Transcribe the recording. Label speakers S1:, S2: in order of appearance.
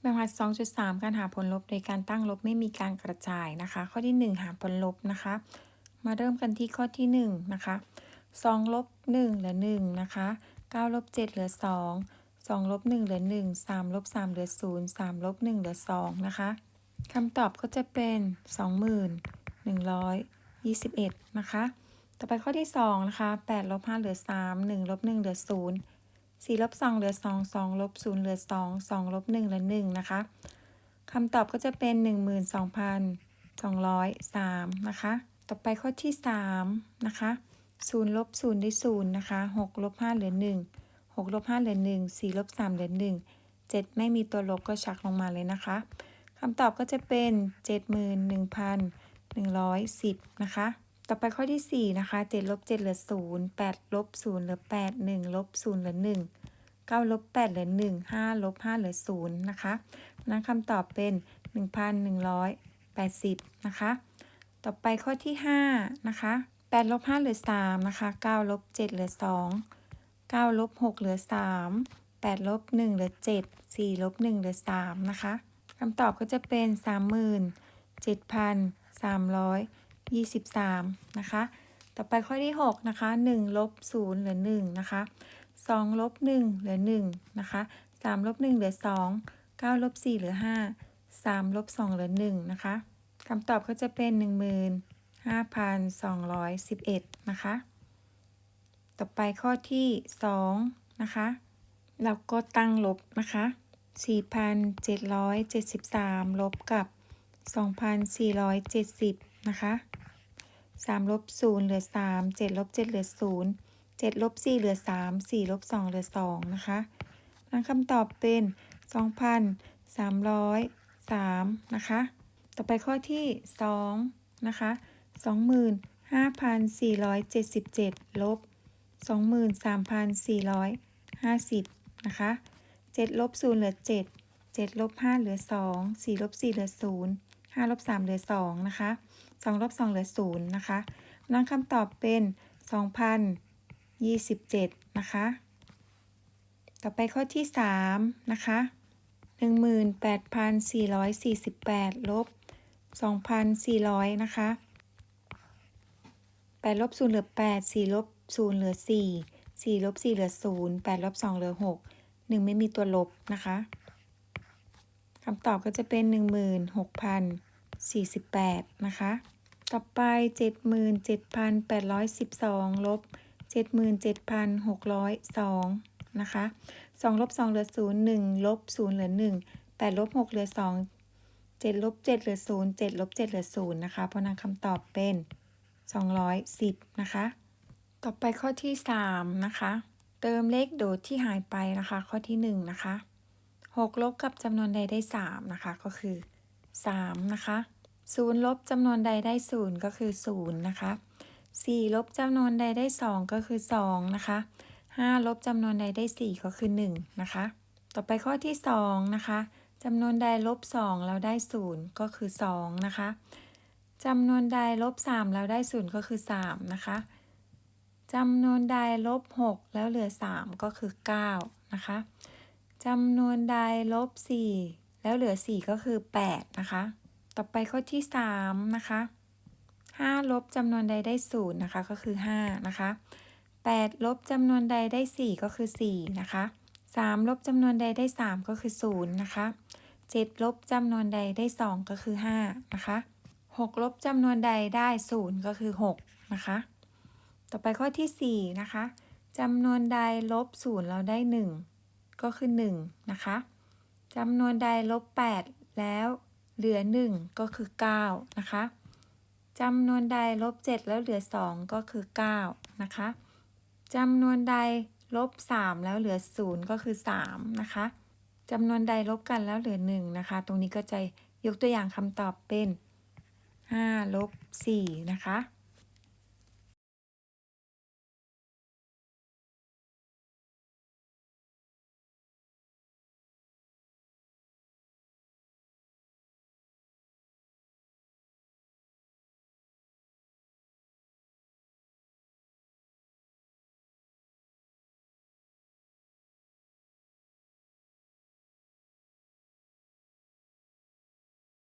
S1: แบบหัด 2.3 การหาผลลบโดยการตั้งลบไม่มีการกระจายนะคะ ข้อที่ 1 หาผลลบนะคะ มาเริ่มกันที่ข้อที่ 1 นะคะ 2 ลบ 1 เหลือ 1 นะคะ 9 ลบ 7 เหลือ 2 2 ลบ 1 เหลือ 1 3 ลบ 3 เหลือ 0 3 ลบ 1 เหลือ 2 นะคะคำตอบก็จะเป็น 2121 นะคะ ต่อไปข้อที่ 2 นะคะ 8 ลบ 5 เหลือ 3 1 ลบ 1 เหลือ 0 4ลบ2เหลือ2 2ลบ0เหลือ2 2ลบ1เหลือ1นะคะคำตอบก็จะเป็น12,203นะคะ ต่อไปข้อที่3นะคะ0ลบ0ได้0นะคะ6ลบ5เหลือ1 6ลบ5เหลือ1 4ลบ3เหลือ1 7ไม่มีตัวลบก็ชักลงมาเลยนะคะคำตอบก็จะเป็น71,110นะคะ ต่อไปข้อที่ 4 นะคะ7ลบ7เหลือ 0 8ลบ0เหลือ 8 1ลบ0เหลือ 1 9ลบ8เหลือ 1 5ลบ5เหลือ 0 นะคะนั้นคำตอบเป็น 1,180 นะคะ ต่อไปข้อที่ 5 นะคะ8ลบ5เหลือ 3 นะคะ9ลบ7เหลือ 2 9ลบ6เหลือ 3 8ลบ1เหลือ 7 4ลบ1เหลือ 3 นะคะคำตอบก็จะเป็น 37,300 23 นะคะ ต่อไปข้อที่ 6 นะคะ1ลบ0เหลือ1นะคะ2ลบ1เหลือ1นะคะ3ลบ1เหลือ 2 9ลบ4เหลือ 5 3ลบ2เหลือ1นะคะคำตอบก็จะเป็น 15,211 นะคะ ต่อไปข้อที่ 2 นะคะ เราก็ตั้งลบนะคะ 4,773 ลบกับ 2,470 นะคะ 3ลบ0เหลือ 3 7ลบ7เหลือ 0 7ลบ4เหลือ 3 4ลบ2เหลือ 2 นะคะนั้นคำตอบเป็น 2,303 นะคะ ต่อไปข้อที่ 2 นะคะ 25,477 ลบ 23,450 นะคะ7ลบ0เหลือ 7 7ลบ5เหลือ 2 4ลบ4เหลือ 0 5ลบ3เหลือ 2 นะคะ2ลบ2เหลือ 0 นะคะนั้นคำตอบเป็น 2,027 นะคะ ต่อไปข้อที่ 3 นะคะ 18,448 ลบ 2,400 นะคะ8ลบ0เหลือ 8 4ลบ0เหลือ 4 4ลบ4เหลือ 0 8ลบ2เหลือ 6 1 ไม่มีตัวลบนะคะคำตอบก็จะเป็น 16,000 48นะคะ ต่อไป 77,812ลบ77,602นะคะ2ลบ2เหลือ0 1ลบ0เหลือ1 8ลบ6เหลือ2 7ลบ7เหลือ0 7ลบ7เหลือ0นะคะ เพราะนั้นคำตอบเป็น 210 นะคะ ต่อไปข้อที่ 3 นะคะ เติมเลขโดดที่หายไปนะคะ ข้อที่ 1 นะคะ6ลบกับจำนวนใดได้ 3 นะคะ ก็คือ 3 นะคะ0ลบจำนวนใดได้ 0 ก็คือ 0 นะคะ 4 ลบจำนวนใดได้ 2 ก็คือ 2 นะคะ 5 ลบจำนวนใดได้ 4 ก็คือ 1 นะคะ ต่อไปข้อที่ 2 นะคะจำนวนใดลบ 2 แล้วได้ 0 ก็คือ 2 นะคะจำนวนใดลบ 3 แล้วได้ 0 ก็คือ 3 นะคะจำนวนใดลบ 6 แล้วเหลือ 3 ก็คือ 9 นะคะจำนวนใดลบ 4 แล้วเหลือ 4 ก็คือ 8 นะคะ ต่อไปข้อที่ 3 นะคะ 5 ลบจำนวนใดได้ 0 นะคะ ก็คือ 5 นะคะ 8 ลบจำนวนใดได้ 4 ก็คือ 4 นะคะ 3 ลบจำนวนใดได้ 3 ก็คือ 0 นะคะ 7 ลบจำนวนใดได้ 2 ก็คือ 5 นะคะ 6 ลบจำนวนใดได้ 0 ก็คือ 6 นะคะ ต่อไปข้อที่ 4 นะคะจำนวนใดลบ0เราได้ 1 ก็คือ 1 นะคะ จำนวนใดลบ 8 แล้วเหลือ 1 ก็คือ 9 นะคะจำนวนใดลบ 7 แล้วเหลือ 2 ก็คือ 9 นะคะจำนวนใดลบ 3 แล้วเหลือ 0 ก็คือ 3 นะคะจำนวนใดลบกันแล้วเหลือ 1 นะคะ ตรงนี้ก็จะยกตัวอย่างคำตอบเป็น 5 ลบ 4 นะคะ